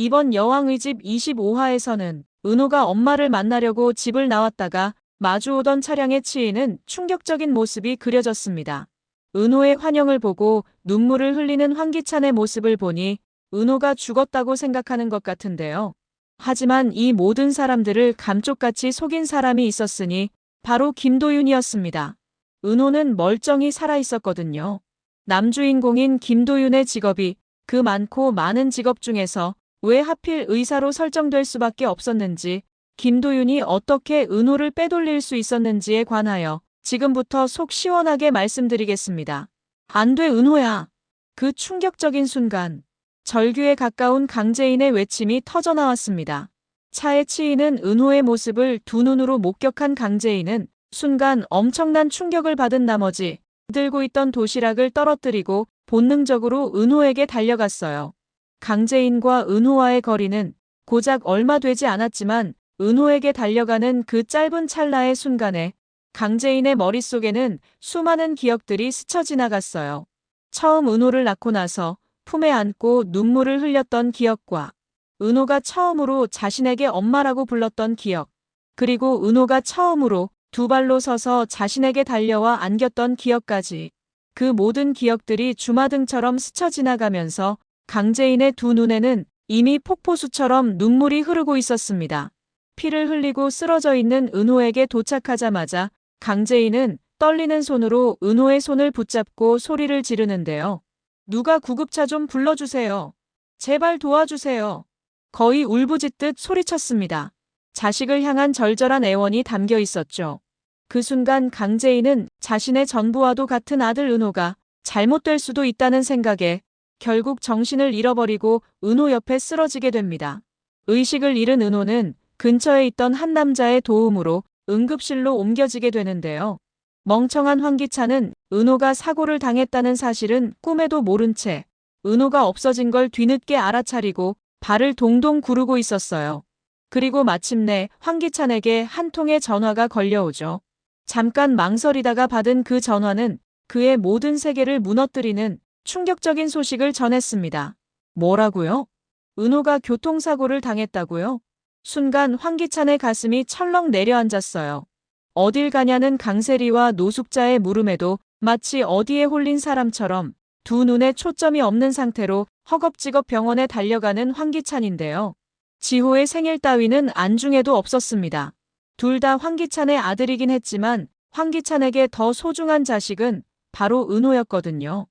이번 여왕의 집 25화에서는 은호가 엄마를 만나려고 집을 나왔다가 마주오던 차량에 치이는 충격적인 모습이 그려졌습니다. 은호의 환영을 보고 눈물을 흘리는 황기찬의 모습을 보니 은호가 죽었다고 생각하는 것 같은데요. 하지만 이 모든 사람들을 감쪽같이 속인 사람이 있었으니 바로 김도윤이었습니다. 은호는 멀쩡히 살아 있었거든요. 남주인공인 김도윤의 직업이 그 많고 많은 직업 중에서 왜 하필 의사로 설정될 수밖에 없었는지, 김도윤이 어떻게 은호를 빼돌릴 수 있었는지에 관하여 지금부터 속 시원하게 말씀드리겠습니다. 안 돼, 은호야. 그 충격적인 순간, 절규에 가까운 강재인의 외침이 터져 나왔습니다. 차에 치이는 은호의 모습을 두 눈으로 목격한 강재인은 순간 엄청난 충격을 받은 나머지 들고 있던 도시락을 떨어뜨리고 본능적으로 은호에게 달려갔어요. 강재인과 은호와의 거리는 고작 얼마 되지 않았지만 은호에게 달려가는 그 짧은 찰나의 순간에 강재인의 머릿속에는 수많은 기억들이 스쳐 지나갔어요. 처음 은호를 낳고 나서 품에 안고 눈물을 흘렸던 기억과 은호가 처음으로 자신에게 엄마라고 불렀던 기억, 그리고 은호가 처음으로 두 발로 서서 자신에게 달려와 안겼던 기억까지 그 모든 기억들이 주마등처럼 스쳐 지나가면서 강재인의 두 눈에는 이미 폭포수처럼 눈물이 흐르고 있었습니다. 피를 흘리고 쓰러져 있는 은호에게 도착하자마자 강재인은 떨리는 손으로 은호의 손을 붙잡고 소리를 지르는데요. 누가 구급차 좀 불러주세요. 제발 도와주세요. 거의 울부짖듯 소리쳤습니다. 자식을 향한 절절한 애원이 담겨 있었죠. 그 순간 강재인은 자신의 전부와도 같은 아들 은호가 잘못될 수도 있다는 생각에 결국 정신을 잃어버리고 은호 옆에 쓰러지게 됩니다. 의식을 잃은 은호는 근처에 있던 한 남자의 도움으로 응급실로 옮겨지게 되는데요. 멍청한 황기찬은 은호가 사고를 당했다는 사실은 꿈에도 모른 채 은호가 없어진 걸 뒤늦게 알아차리고 발을 동동 구르고 있었어요. 그리고 마침내 황기찬에게 한 통의 전화가 걸려오죠. 잠깐 망설이다가 받은 그 전화는 그의 모든 세계를 무너뜨리는 충격적인 소식을 전했습니다. 뭐라고요? 은호가 교통사고를 당했다고요? 순간 황기찬의 가슴이 철렁 내려앉았어요. 어딜 가냐는 강세리와 노숙자의 물음에도 마치 어디에 홀린 사람처럼 두 눈에 초점이 없는 상태로 허겁지겁 병원에 달려가는 황기찬인데요. 지호의 생일 따위는 안중에도 없었습니다. 둘 다 황기찬의 아들이긴 했지만 황기찬에게 더 소중한 자식은 바로 은호였거든요.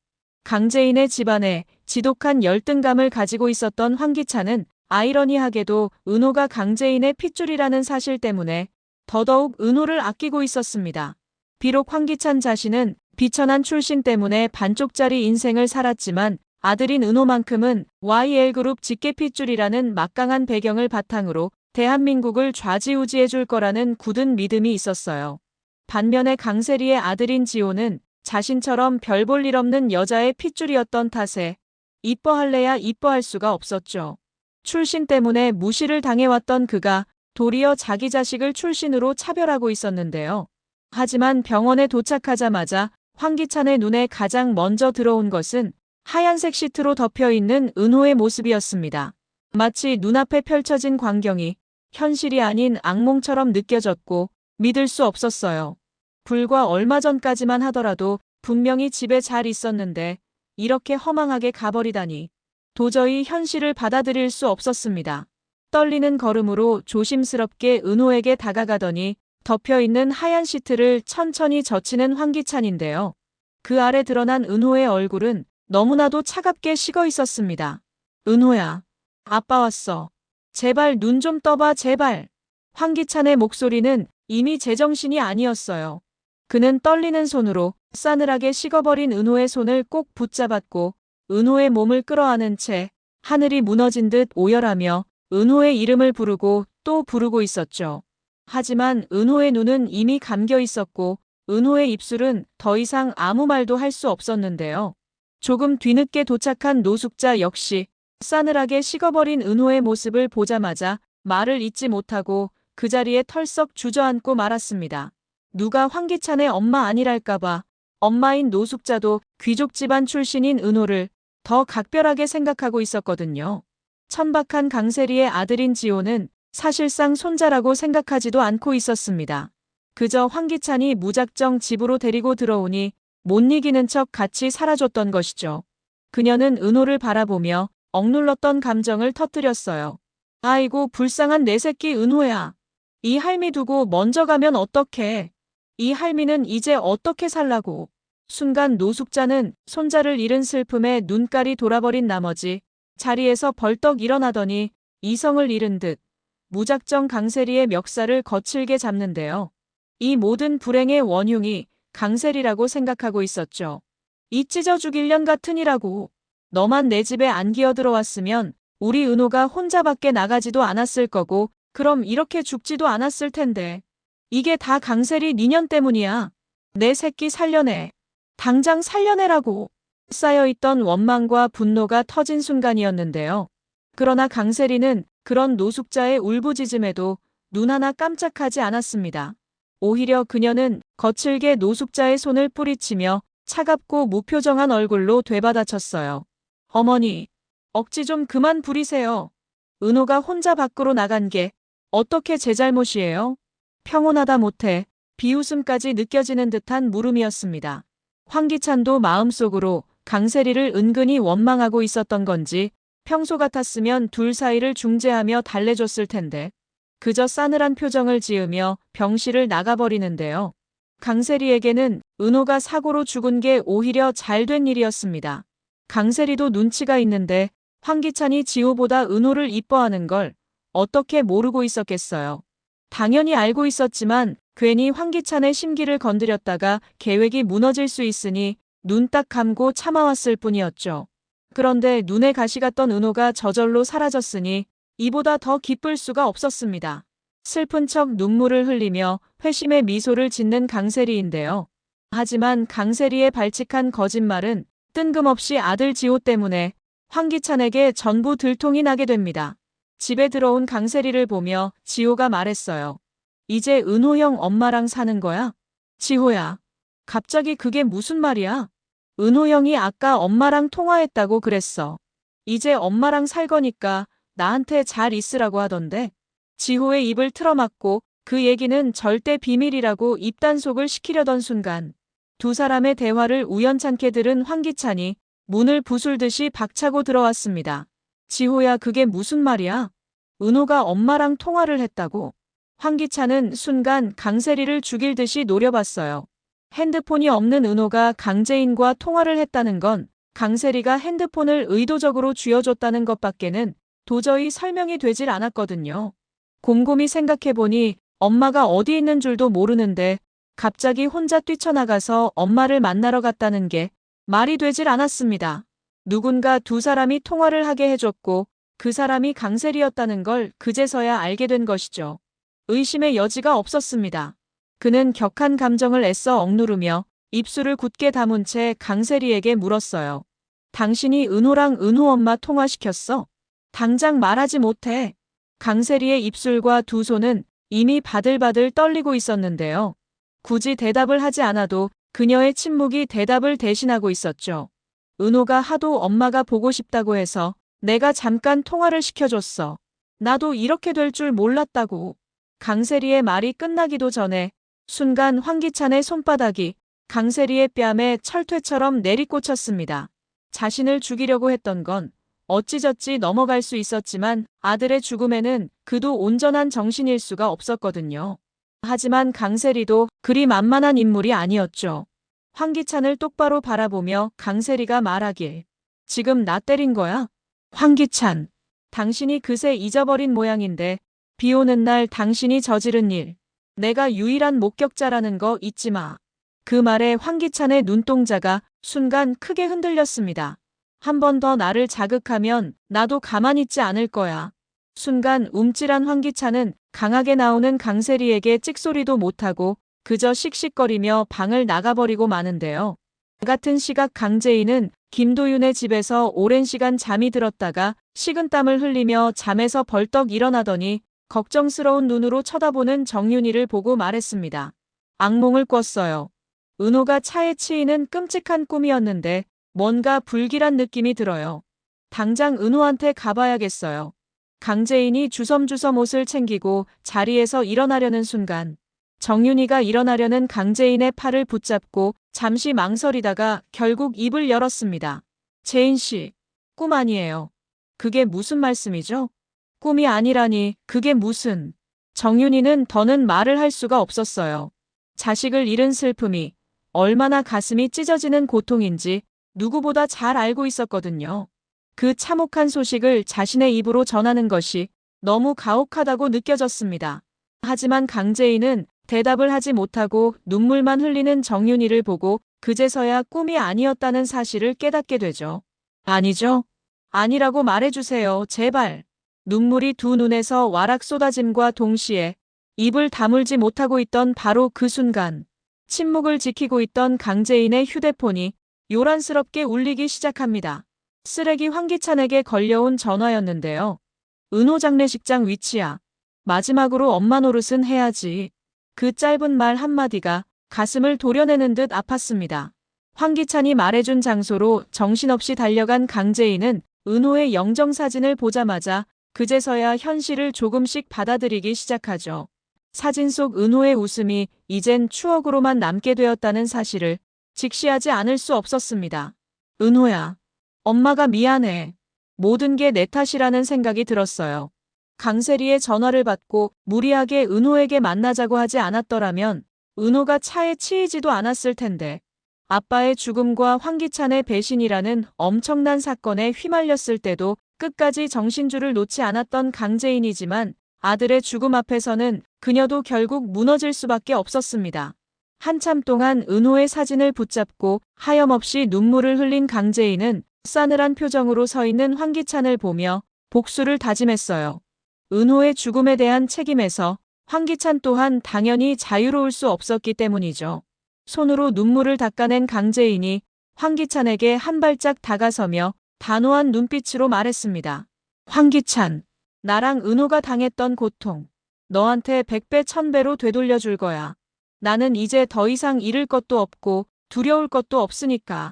강재인의 집안에 지독한 열등감을 가지고 있었던 황기찬은 아이러니하게도 은호가 강재인의 핏줄이라는 사실 때문에 더더욱 은호를 아끼고 있었습니다. 비록 황기찬 자신은 비천한 출신 때문에 반쪽짜리 인생을 살았지만 아들인 은호만큼은 YL그룹 직계 핏줄이라는 막강한 배경을 바탕으로 대한민국을 좌지우지해 줄 거라는 굳은 믿음이 있었어요. 반면에 강세리의 아들인 지호는 자신처럼 별 볼 일 없는 여자의 핏줄이었던 탓에 이뻐할래야 이뻐할 수가 없었죠. 출신 때문에 무시를 당해왔던 그가 도리어 자기 자식을 출신으로 차별하고 있었는데요. 하지만 병원에 도착하자마자 황기찬의 눈에 가장 먼저 들어온 것은 하얀색 시트로 덮여 있는 은호의 모습이었습니다. 마치 눈앞에 펼쳐진 광경이 현실이 아닌 악몽처럼 느껴졌고 믿을 수 없었어요. 불과 얼마 전까지만 하더라도 분명히 집에 잘 있었는데 이렇게 허망하게 가버리다니 도저히 현실을 받아들일 수 없었습니다. 떨리는 걸음으로 조심스럽게 은호에게 다가가더니 덮여 있는 하얀 시트를 천천히 젖히는 황기찬인데요. 그 아래 드러난 은호의 얼굴은 너무나도 차갑게 식어 있었습니다. 은호야. 아빠 왔어. 제발 눈 좀 떠봐 제발. 황기찬의 목소리는 이미 제정신이 아니었어요. 그는 떨리는 손으로 싸늘하게 식어버린 은호의 손을 꼭 붙잡았고 은호의 몸을 끌어안은 채 하늘이 무너진 듯 오열하며 은호의 이름을 부르고 또 부르고 있었죠. 하지만 은호의 눈은 이미 감겨 있었고 은호의 입술은 더 이상 아무 말도 할 수 없었는데요. 조금 뒤늦게 도착한 노숙자 역시 싸늘하게 식어버린 은호의 모습을 보자마자 말을 잇지 못하고 그 자리에 털썩 주저앉고 말았습니다. 누가 황기찬의 엄마 아니랄까봐 엄마인 노숙자도 귀족 집안 출신인 은호를 더 각별하게 생각하고 있었거든요. 천박한 강세리의 아들인 지호는 사실상 손자라고 생각하지도 않고 있었습니다. 그저 황기찬이 무작정 집으로 데리고 들어오니 못 이기는 척 같이 살아줬던 것이죠. 그녀는 은호를 바라보며 억눌렀던 감정을 터뜨렸어요. 아이고 불쌍한 내 새끼 은호야. 이 할미 두고 먼저 가면 어떡해. 이 할미는 이제 어떻게 살라고. 순간 노숙자는 손자를 잃은 슬픔에 눈깔이 돌아버린 나머지 자리에서 벌떡 일어나더니 이성을 잃은 듯 무작정 강세리의 멱살을 거칠게 잡는데요. 이 모든 불행의 원흉이 강세리라고 생각하고 있었죠. 이 찢어 죽일 년 같으니라고. 너만 내 집에 안 기어 들어왔으면 우리 은호가 혼자 밖에 나가지도 않았을 거고 그럼 이렇게 죽지도 않았을 텐데. 이게 다 강세리 니년 때문이야. 내 새끼 살려내. 당장 살려내라고. 쌓여있던 원망과 분노가 터진 순간이었는데요. 그러나 강세리는 그런 노숙자의 울부짖음에도 눈 하나 깜짝하지 않았습니다. 오히려 그녀는 거칠게 노숙자의 손을 뿌리치며 차갑고 무표정한 얼굴로 되받아쳤어요. 어머니, 억지 좀 그만 부리세요. 은호가 혼자 밖으로 나간 게 어떻게 제 잘못이에요? 평온하다 못해 비웃음까지 느껴지는 듯한 물음이었습니다. 황기찬도 마음속으로 강세리를 은근히 원망하고 있었던 건지 평소 같았으면 둘 사이를 중재하며 달래줬을 텐데 그저 싸늘한 표정을 지으며 병실을 나가버리는데요. 강세리에게는 은호가 사고로 죽은 게 오히려 잘 된 일이었습니다. 강세리도 눈치가 있는데 황기찬이 지호보다 은호를 이뻐하는 걸 어떻게 모르고 있었겠어요. 당연히 알고 있었지만 괜히 황기찬의 심기를 건드렸다가 계획이 무너질 수 있으니 눈 딱 감고 참아왔을 뿐이었죠. 그런데 눈에 가시 갔던 은호가 저절로 사라졌으니 이보다 더 기쁠 수가 없었습니다. 슬픈 척 눈물을 흘리며 회심의 미소를 짓는 강세리인데요. 하지만 강세리의 발칙한 거짓말은 뜬금없이 아들 지호 때문에 황기찬에게 전부 들통이 나게 됩니다. 집에 들어온 강세리를 보며 지호가 말했어요. 이제 은호 형 엄마랑 사는 거야? 지호야. 갑자기 그게 무슨 말이야? 은호 형이 아까 엄마랑 통화했다고 그랬어. 이제 엄마랑 살 거니까 나한테 잘 있으라고 하던데. 지호의 입을 틀어막고 그 얘기는 절대 비밀이라고 입단속을 시키려던 순간 두 사람의 대화를 우연찮게 들은 황기찬이 문을 부술듯이 박차고 들어왔습니다. 지호야 그게 무슨 말이야? 은호가 엄마랑 통화를 했다고. 황기찬은 순간 강세리를 죽일 듯이 노려봤어요. 핸드폰이 없는 은호가 강재인과 통화를 했다는 건 강세리가 핸드폰을 의도적으로 쥐어줬다는 것밖에는 도저히 설명이 되질 않았거든요. 곰곰이 생각해보니 엄마가 어디 있는 줄도 모르는데 갑자기 혼자 뛰쳐나가서 엄마를 만나러 갔다는 게 말이 되질 않았습니다. 누군가 두 사람이 통화를 하게 해줬고 그 사람이 강세리였다는 걸 그제서야 알게 된 것이죠. 의심의 여지가 없었습니다. 그는 격한 감정을 애써 억누르며 입술을 굳게 다문 채 강세리에게 물었어요. 당신이 은호랑 은호 엄마 통화시켰어? 당장 말하지 못해. 강세리의 입술과 두 손은 이미 바들바들 떨리고 있었는데요. 굳이 대답을 하지 않아도 그녀의 침묵이 대답을 대신하고 있었죠. 은호가 하도 엄마가 보고 싶다고 해서 내가 잠깐 통화를 시켜줬어. 나도 이렇게 될 줄 몰랐다고. 강세리의 말이 끝나기도 전에 순간 황기찬의 손바닥이 강세리의 뺨에 철퇴처럼 내리꽂혔습니다. 자신을 죽이려고 했던 건 어찌저찌 넘어갈 수 있었지만 아들의 죽음에는 그도 온전한 정신일 수가 없었거든요. 하지만 강세리도 그리 만만한 인물이 아니었죠. 황기찬을 똑바로 바라보며 강세리가 말하길. 지금 나 때린 거야? 황기찬. 당신이 그새 잊어버린 모양인데 비 오는 날 당신이 저지른 일. 내가 유일한 목격자라는 거 잊지 마. 그 말에 황기찬의 눈동자가 순간 크게 흔들렸습니다. 한 번 더 나를 자극하면 나도 가만히 있지 않을 거야. 순간 움찔한 황기찬은 강하게 나오는 강세리에게 찍소리도 못하고 그저 씩씩거리며 방을 나가버리고 마는데요. 같은 시각 강재인은 김도윤의 집에서 오랜 시간 잠이 들었다가 식은땀을 흘리며 잠에서 벌떡 일어나더니 걱정스러운 눈으로 쳐다보는 정윤이를 보고 말했습니다. 악몽을 꿨어요. 은호가 차에 치이는 끔찍한 꿈이었는데 뭔가 불길한 느낌이 들어요. 당장 은호한테 가봐야겠어요. 강재인이 주섬주섬 옷을 챙기고 자리에서 일어나려는 순간 정윤이가 일어나려는 강재인의 팔을 붙잡고 잠시 망설이다가 결국 입을 열었습니다. 재인 씨, 꿈 아니에요. 그게 무슨 말씀이죠? 꿈이 아니라니 그게 무슨. 정윤이는 더는 말을 할 수가 없었어요. 자식을 잃은 슬픔이 얼마나 가슴이 찢어지는 고통인지 누구보다 잘 알고 있었거든요. 그 참혹한 소식을 자신의 입으로 전하는 것이 너무 가혹하다고 느껴졌습니다. 하지만 강재인은 대답을 하지 못하고 눈물만 흘리는 정윤이를 보고 그제서야 꿈이 아니었다는 사실을 깨닫게 되죠. 아니죠? 아니라고 말해주세요, 제발. 눈물이 두 눈에서 와락 쏟아짐과 동시에 입을 다물지 못하고 있던 바로 그 순간 침묵을 지키고 있던 강재인의 휴대폰이 요란스럽게 울리기 시작합니다. 쓰레기 황기찬에게 걸려온 전화였는데요. 은호 장례식장 위치야. 마지막으로 엄마 노릇은 해야지. 그 짧은 말 한마디가 가슴을 도려내는 듯 아팠습니다. 황기찬이 말해준 장소로 정신없이 달려간 강재인은 은호의 영정 사진을 보자마자 그제서야 현실을 조금씩 받아들이기 시작하죠. 사진 속 은호의 웃음이 이젠 추억으로만 남게 되었다는 사실을 직시하지 않을 수 없었습니다. 은호야, 엄마가 미안해. 모든 게 내 탓이라는 생각이 들었어요. 강세리의 전화를 받고 무리하게 은호에게 만나자고 하지 않았더라면 은호가 차에 치이지도 않았을 텐데 아빠의 죽음과 황기찬의 배신이라는 엄청난 사건에 휘말렸을 때도 끝까지 정신줄을 놓지 않았던 강재인이지만 아들의 죽음 앞에서는 그녀도 결국 무너질 수밖에 없었습니다. 한참 동안 은호의 사진을 붙잡고 하염없이 눈물을 흘린 강재인은 싸늘한 표정으로 서 있는 황기찬을 보며 복수를 다짐했어요. 은호의 죽음에 대한 책임에서 황기찬 또한 당연히 자유로울 수 없었기 때문이죠. 손으로 눈물을 닦아낸 강재인이 황기찬에게 한 발짝 다가서며 단호한 눈빛으로 말했습니다. 황기찬, 나랑 은호가 당했던 고통, 너한테 백배 천배로 되돌려줄 거야. 나는 이제 더 이상 잃을 것도 없고 두려울 것도 없으니까.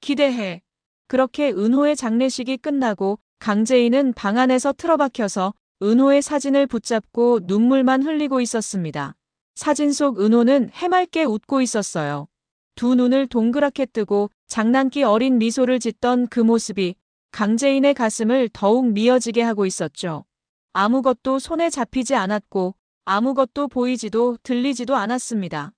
기대해. 그렇게 은호의 장례식이 끝나고 강재인은 방 안에서 틀어박혀서 은호의 사진을 붙잡고 눈물만 흘리고 있었습니다. 사진 속 은호는 해맑게 웃고 있었어요. 두 눈을 동그랗게 뜨고 장난기 어린 미소를 짓던 그 모습이 강재인의 가슴을 더욱 미어지게 하고 있었죠. 아무것도 손에 잡히지 않았고 아무것도 보이지도 들리지도 않았습니다.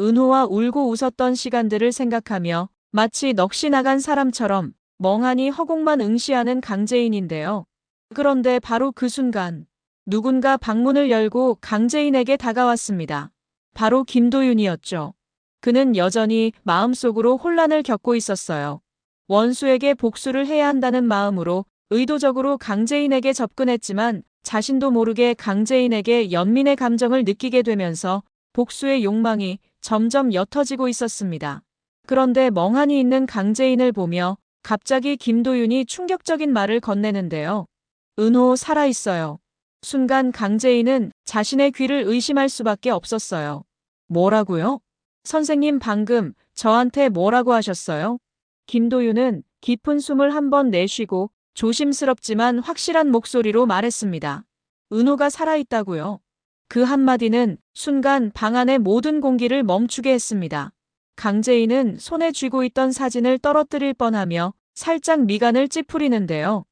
은호와 울고 웃었던 시간들을 생각하며 마치 넋이 나간 사람처럼 멍하니 허공만 응시하는 강재인인데요. 그런데 바로 그 순간 누군가 방문을 열고 강재인에게 다가왔습니다. 바로 김도윤이었죠. 그는 여전히 마음속으로 혼란을 겪고 있었어요. 원수에게 복수를 해야 한다는 마음으로 의도적으로 강재인에게 접근했지만 자신도 모르게 강재인에게 연민의 감정을 느끼게 되면서 복수의 욕망이 점점 옅어지고 있었습니다. 그런데 멍하니 있는 강재인을 보며 갑자기 김도윤이 충격적인 말을 건네는데요. 은호 살아있어요. 순간 강재인은 자신의 귀를 의심할 수밖에 없었어요. 뭐라고요? 선생님 방금 저한테 뭐라고 하셨어요? 김도윤은 깊은 숨을 한 번 내쉬고 조심스럽지만 확실한 목소리로 말했습니다. 은호가 살아있다고요. 그 한마디는 순간 방 안의 모든 공기를 멈추게 했습니다. 강재인은 손에 쥐고 있던 사진을 떨어뜨릴 뻔하며 살짝 미간을 찌푸리는데요.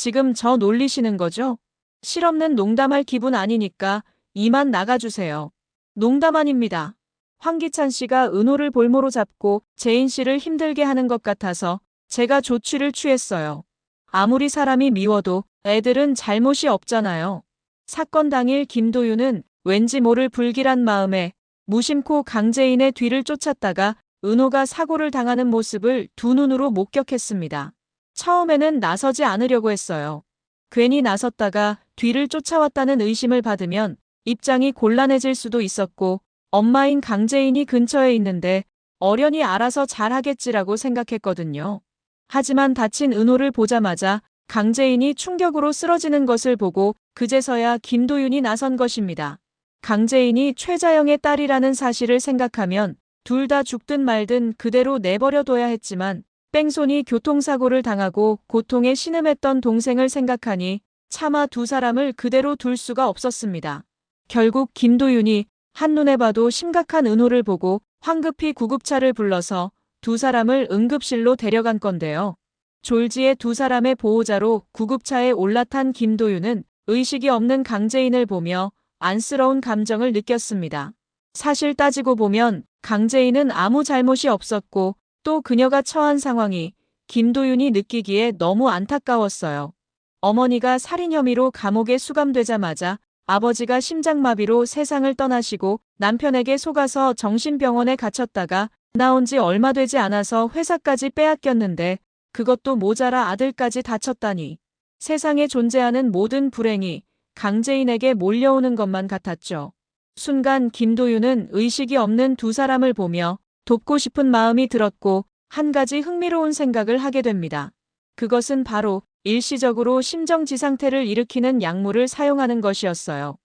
지금 저 놀리시는 거죠? 실없는 농담할 기분 아니니까 이만 나가주세요. 농담 아닙니다. 황기찬 씨가 은호를 볼모로 잡고 재인 씨를 힘들게 하는 것 같아서 제가 조치를 취했어요. 아무리 사람이 미워도 애들은 잘못이 없잖아요. 사건 당일 김도윤은 왠지 모를 불길한 마음에 무심코 강재인의 뒤를 쫓았다가 은호가 사고를 당하는 모습을 두 눈으로 목격했습니다. 처음에는 나서지 않으려고 했어요. 괜히 나섰다가 뒤를 쫓아왔다는 의심을 받으면 입장이 곤란해질 수도 있었고 엄마인 강재인이 근처에 있는데 어련히 알아서 잘하겠지라고 생각했거든요. 하지만 다친 은호를 보자마자 강재인이 충격으로 쓰러지는 것을 보고 그제서야 김도윤이 나선 것입니다. 강재인이 최자영의 딸이라는 사실을 생각하면 둘 다 죽든 말든 그대로 내버려둬야 했지만 뺑소니 교통사고를 당하고 고통에 신음했던 동생을 생각하니 차마 두 사람을 그대로 둘 수가 없었습니다. 결국 김도윤이 한눈에 봐도 심각한 은호를 보고 황급히 구급차를 불러서 두 사람을 응급실로 데려간 건데요. 졸지에 두 사람의 보호자로 구급차에 올라탄 김도윤은 의식이 없는 강재인을 보며 안쓰러운 감정을 느꼈습니다. 사실 따지고 보면 강재인은 아무 잘못이 없었고 또 그녀가 처한 상황이 김도윤이 느끼기에 너무 안타까웠어요. 어머니가 살인 혐의로 감옥에 수감되자마자 아버지가 심장마비로 세상을 떠나시고 남편에게 속아서 정신병원에 갇혔다가 나온 지 얼마 되지 않아서 회사까지 빼앗겼는데 그것도 모자라 아들까지 다쳤다니. 세상에 존재하는 모든 불행이 강재인에게 몰려오는 것만 같았죠. 순간 김도윤은 의식이 없는 두 사람을 보며 돕고 싶은 마음이 들었고 한 가지 흥미로운 생각을 하게 됩니다. 그것은 바로 일시적으로 심정지 상태를 일으키는 약물을 사용하는 것이었어요.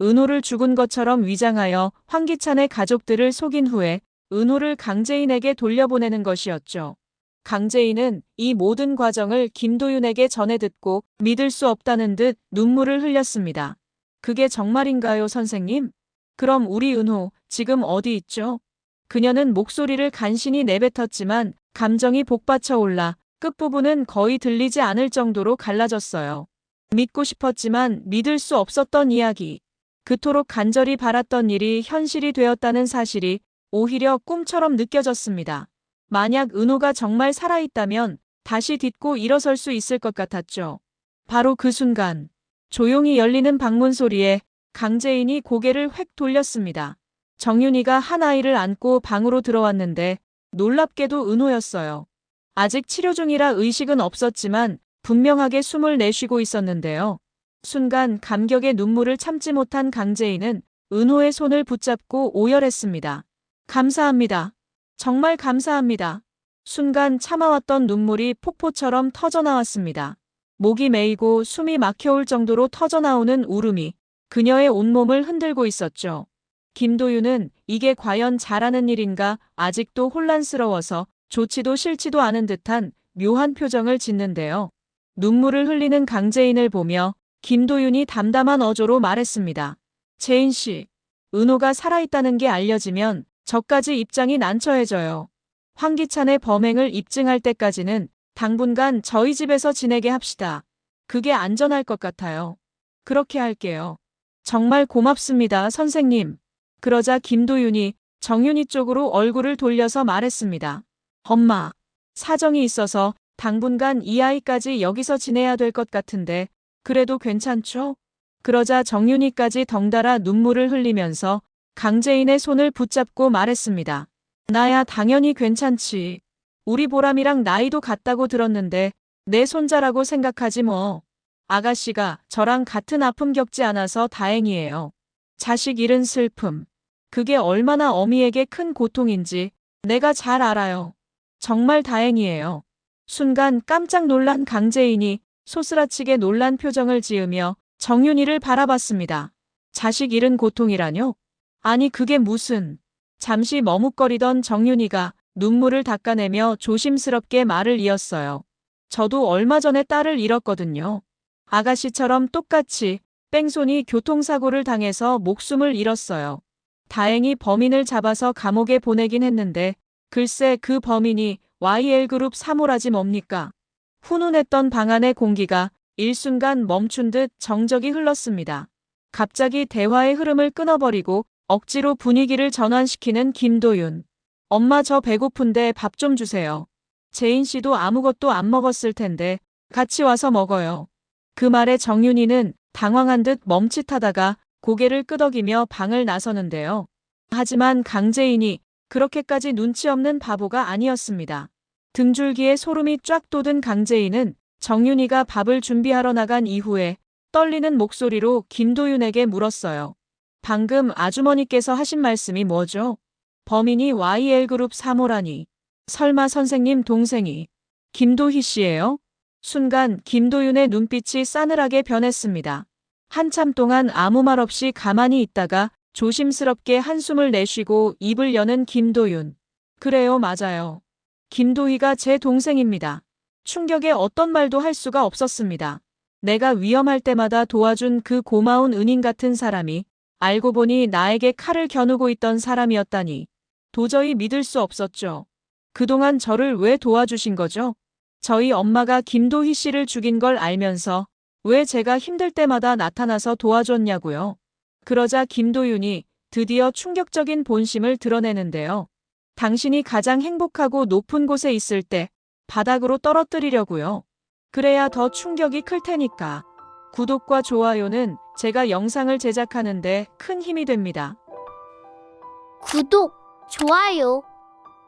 은호를 죽은 것처럼 위장하여 황기찬의 가족들을 속인 후에 은호를 강재인에게 돌려보내는 것이었죠. 강재인은 이 모든 과정을 김도윤에게 전해 듣고 믿을 수 없다는 듯 눈물을 흘렸습니다. 그게 정말인가요, 선생님? 그럼 우리 은호 지금 어디 있죠? 그녀는 목소리를 간신히 내뱉었지만 감정이 복받쳐 올라 끝부분은 거의 들리지 않을 정도로 갈라졌어요. 믿고 싶었지만 믿을 수 없었던 이야기. 그토록 간절히 바랐던 일이 현실이 되었다는 사실이 오히려 꿈처럼 느껴졌습니다. 만약 은호가 정말 살아있다면 다시 딛고 일어설 수 있을 것 같았죠. 바로 그 순간 조용히 열리는 방문 소리에 강재인이 고개를 획 돌렸습니다. 정윤이가 한 아이를 안고 방으로 들어왔는데 놀랍게도 은호였어요. 아직 치료 중이라 의식은 없었지만 분명하게 숨을 내쉬고 있었는데요. 순간 감격의 눈물을 참지 못한 강재인은 은호의 손을 붙잡고 오열했습니다. 감사합니다. 정말 감사합니다. 순간 참아왔던 눈물이 폭포처럼 터져나왔습니다. 목이 메이고 숨이 막혀올 정도로 터져나오는 울음이 그녀의 온몸을 흔들고 있었죠. 김도윤은 이게 과연 잘하는 일인가 아직도 혼란스러워서 좋지도 싫지도 않은 듯한 묘한 표정을 짓는데요. 눈물을 흘리는 강재인을 보며 김도윤이 담담한 어조로 말했습니다. 재인 씨, 은호가 살아있다는 게 알려지면 저까지 입장이 난처해져요. 황기찬의 범행을 입증할 때까지는 당분간 저희 집에서 지내게 합시다. 그게 안전할 것 같아요. 그렇게 할게요. 정말 고맙습니다, 선생님. 그러자 김도윤이 정윤이 쪽으로 얼굴을 돌려서 말했습니다. 엄마, 사정이 있어서 당분간 이 아이까지 여기서 지내야 될 것 같은데 그래도 괜찮죠? 그러자 정윤이까지 덩달아 눈물을 흘리면서 강재인의 손을 붙잡고 말했습니다. 나야 당연히 괜찮지. 우리 보람이랑 나이도 같다고 들었는데 내 손자라고 생각하지 뭐. 아가씨가 저랑 같은 아픔 겪지 않아서 다행이에요. 자식 잃은 슬픔. 그게 얼마나 어미에게 큰 고통인지 내가 잘 알아요. 정말 다행이에요. 순간 깜짝 놀란 강재인이 소스라치게 놀란 표정을 지으며 정윤이를 바라봤습니다. 자식 잃은 고통이라뇨? 아니 그게 무슨... 잠시 머뭇거리던 정윤이가 눈물을 닦아내며 조심스럽게 말을 이었어요. 저도 얼마 전에 딸을 잃었거든요. 아가씨처럼 똑같이 뺑소니 교통사고를 당해서 목숨을 잃었어요. 다행히 범인을 잡아서 감옥에 보내긴 했는데 글쎄 그 범인이 YL그룹 사모라지 뭡니까? 훈훈했던 방 안의 공기가 일순간 멈춘 듯 정적이 흘렀습니다. 갑자기 대화의 흐름을 끊어버리고 억지로 분위기를 전환시키는 김도윤. 엄마 저 배고픈데 밥 좀 주세요. 재인 씨도 아무것도 안 먹었을 텐데 같이 와서 먹어요. 그 말에 정윤이는 당황한 듯 멈칫하다가 고개를 끄덕이며 방을 나서는데요. 하지만 강재인이 그렇게까지 눈치 없는 바보가 아니었습니다. 등줄기에 소름이 쫙 돋은 강재인은 정윤이가 밥을 준비하러 나간 이후에 떨리는 목소리로 김도윤에게 물었어요. 방금 아주머니께서 하신 말씀이 뭐죠? 범인이 YL그룹 사모라니. 설마 선생님 동생이 김도희 씨예요? 순간 김도윤의 눈빛이 싸늘하게 변했습니다. 한참 동안 아무 말 없이 가만히 있다가 조심스럽게 한숨을 내쉬고 입을 여는 김도윤. 그래요, 맞아요. 김도희가 제 동생입니다. 충격에 어떤 말도 할 수가 없었습니다. 내가 위험할 때마다 도와준 그 고마운 은인 같은 사람이 알고 보니 나에게 칼을 겨누고 있던 사람이었다니 도저히 믿을 수 없었죠. 그동안 저를 왜 도와주신 거죠? 저희 엄마가 김도희 씨를 죽인 걸 알면서 왜 제가 힘들 때마다 나타나서 도와줬냐고요. 그러자 김도윤이 드디어 충격적인 본심을 드러내는데요. 당신이 가장 행복하고 높은 곳에 있을 때 바닥으로 떨어뜨리려고요. 그래야 더 충격이 클 테니까. 구독과 좋아요는 제가 영상을 제작하는데 큰 힘이 됩니다. 구독, 좋아요